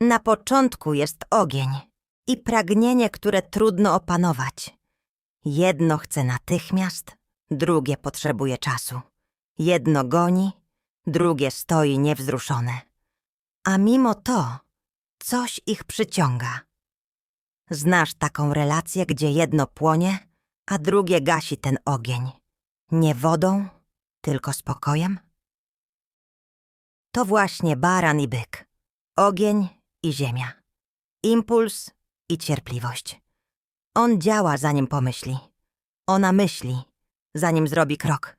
Na początku jest ogień i pragnienie, które trudno opanować. Jedno chce natychmiast, drugie potrzebuje czasu. Jedno goni, drugie stoi niewzruszone. A mimo to coś ich przyciąga. Znasz taką relację, gdzie jedno płonie, a drugie gasi ten ogień. Nie wodą, tylko spokojem? To właśnie baran i byk. Ogień i ziemia. Impuls i cierpliwość. On działa, zanim pomyśli. Ona myśli, zanim zrobi krok.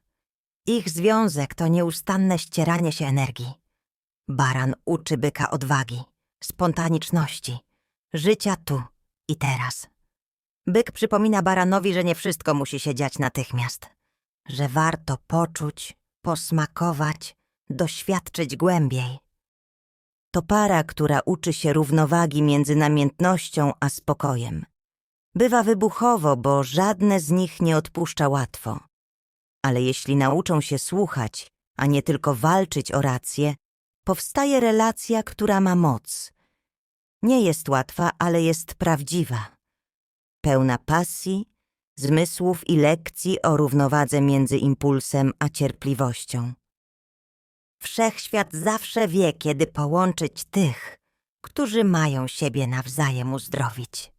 Ich związek to nieustanne ścieranie się energii. Baran uczy byka odwagi, spontaniczności, życia tu i teraz. Byk przypomina baranowi, że nie wszystko musi się dziać natychmiast, że warto poczuć, posmakować, doświadczyć głębiej. To para, która uczy się równowagi między namiętnością a spokojem. Bywa wybuchowo, bo żadne z nich nie odpuszcza łatwo. Ale jeśli nauczą się słuchać, a nie tylko walczyć o rację, powstaje relacja, która ma moc. Nie jest łatwa, ale jest prawdziwa. Pełna pasji, zmysłów i lekcji o równowadze między impulsem a cierpliwością. Wszechświat zawsze wie, kiedy połączyć tych, którzy mają siebie nawzajem uzdrowić.